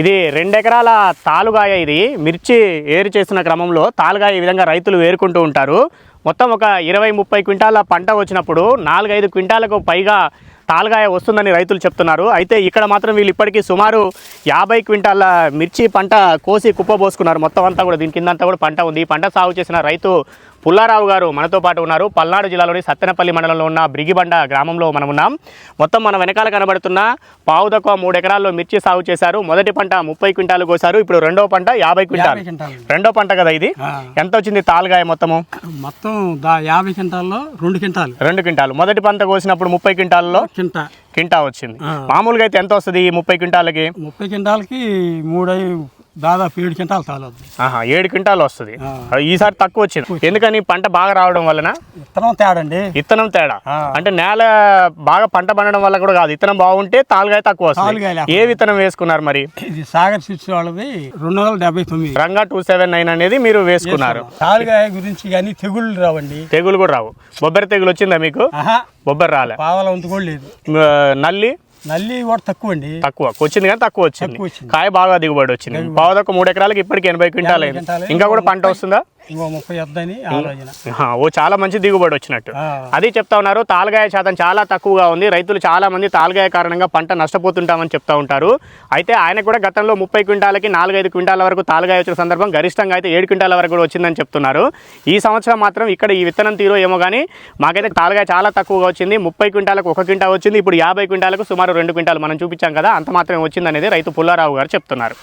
ఇది రెండు ఎకరాల తాలుగాయ ఇది. మిర్చి ఏరు చేసిన క్రమంలో తాలుగాయ ఈ విధంగా రైతులు వేరుకుంటూ ఉంటారు. మొత్తం ఒక ఇరవై ముప్పై క్వింటాల పంట వచ్చినప్పుడు నాలుగైదు క్వింటాలకు పైగా తాలుగాయ వస్తుందని రైతులు చెప్తున్నారు. అయితే ఇక్కడ మాత్రం వీళ్ళు ఇప్పటికీ సుమారు యాభై క్వింటాల మిర్చి పంట కోసి కుప్పబోసుకున్నారు. మొత్తం అంతా కూడా దీని కిందంతా కూడా పంట ఉంది. ఈ పంట సాగు చేసిన రైతు పుల్లారావు గారు మనతో పాటు ఉన్నారు. పల్నాడు జిల్లాలోని సత్తెనపల్లి మండలంలో ఉన్న బ్రిగిబండ గ్రామంలో మనం ఉన్నాం. మొత్తం మన వెనకాల కనబడుతున్న పావు తక్కువ మూడు ఎకరాల్లో మిర్చి సాగు చేశారు. మొదటి పంట ముప్పై క్వింటాలు కోసారు. ఇప్పుడు రెండో పంట యాభై క్వింటాల్. రెండో పంట కదా ఇది. ఎంత వచ్చింది తాలుగాయ మొత్తము? మొత్తం యాభై క్వింటాల్లో రెండు క్వింటాలు. రెండు క్వింటాలు. మొదటి పంట కోసినప్పుడు ముప్పై క్వింటాల్లో కింట క్వింటా వచ్చింది. ఆ. మామూలుగా అయితే ఎంత వస్తుంది ఈ ముప్పై క్వింటాలకి? ముప్పై క్వింటాలకి మూడు దాదాపు ఏడు క్వింటాలు తాలొద్దు. ఆహా ఏడు క్వింటాలు వస్తుంది. ఈసారి తక్కువ వచ్చింది. ఎందుకని పంట బాగా రావడం వలన? విత్తనం తేడండి. ఇత్తనం తేడా. అంటే నేల బాగా పంట పండడం వల్ల కూడా కాదు. ఇత్తనం బాగుంటే తాలుగాయ తక్కువ వస్తుంది. ఏ విత్తనం వేసుకున్నారు మరి? ఇది సాగర్ స్విచ్ వాళ్ళది రెండు వందల డెబ్బై తొమ్మిది. రంగా టూ సెవెన్ నైన్ అనేది మీరు వేసుకున్నారు. తాలుగాయ గురించి కానీ తెగుళ్ళు రావండి. తెగులు కూడా రావు. బొబ్బరి తెగులు వచ్చిందా మీకు? బొబ్బరి రాలే. పావల వంతు కూడా లేదు. నల్లి? నల్లి కూడా తక్కువ. అండి తక్కువ వచ్చింది. కానీ తక్కువ వచ్చింది. కాయ బాగా దిగుబడి వచ్చింది. పావుదొక్క మూడు ఎకరాలకి ఇప్పటికి ఎనభై క్వింటాలు అయింది. క్వింటాలు. ఇంకా కూడా పంట వస్తుందా? ఇంకో ముప్పై వద్దని ఆలోచన. ఓ చాలా మంచి దిగుబడి వచ్చినట్టు. అది చెప్తా ఉన్నారు తాలుగాయ శాతం చాలా తక్కువగా ఉంది రైతులు చాలా మంది తాలుగాయ కారణంగా పంట నష్టపోతుంటామని చెప్తా ఉంటారు. అయితే ఆయన కూడా గతంలో ముప్పై క్వింటాలకి నాలుగైదు క్వింటాల వరకు తాలుగాయ వచ్చిన సందర్భం గరిష్టంగా అయితే ఏడు క్వింటాల వరకు కూడా వచ్చిందని చెప్తున్నారు. ఈ సంవత్సరం మాత్రం ఇక్కడ ఈ విత్తనం తీరో ఏమో కానీ మాకైతే తాలుగాయ చాలా తక్కువగా వచ్చింది ముప్పై క్వింటాలకు ఒక క్వింటా వచ్చింది ఇప్పుడు యాభై క్వింటాలకు సుమారు రెండు క్వింటాలు మనం చూపించాం కదా అంత మాత్రమే వచ్చిందనేది రైతు పుల్లారావు గారు చెప్తున్నారు.